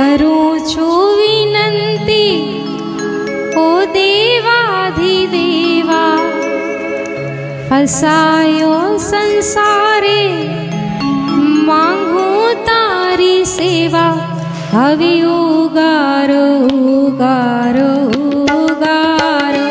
કરું છું વિનંતી ઓ દેવાધિદેવા ફસાયો સંસારે માંગું તારી સેવા હવે ઉગારો ઉગારો ઉગારો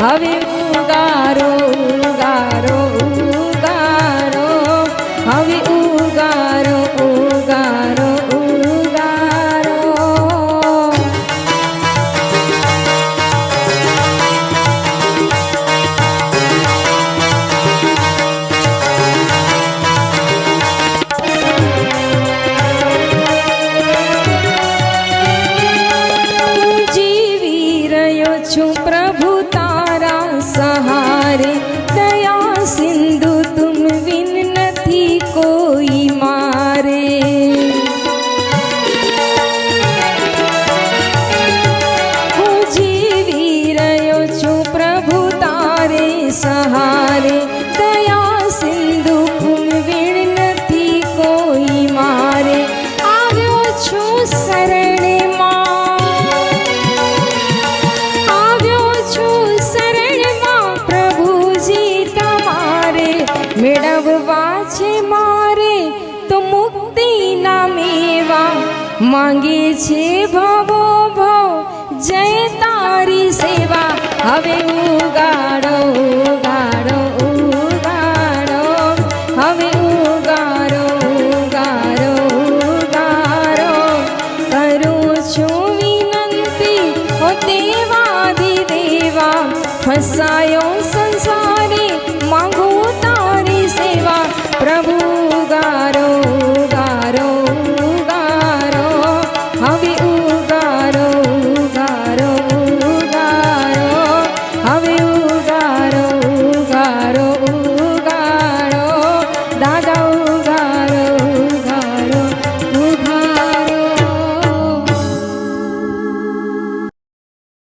હવે ઉગારો ઉગારો. સહારે દયા સિંધુ ફૂલવીણ નથી કોઈ મારે આવ્યો છું શરણમાં આવ્યો છું શરણમાં પ્રભુજી તમારે મેળવવા છે મારે તો મુક્તિના મેવા માંગે છે ભવો ભવ જય તારી સેવા હવે ઉગાડો વિનંતી ઓ દેવાદિદેવા ફસાયો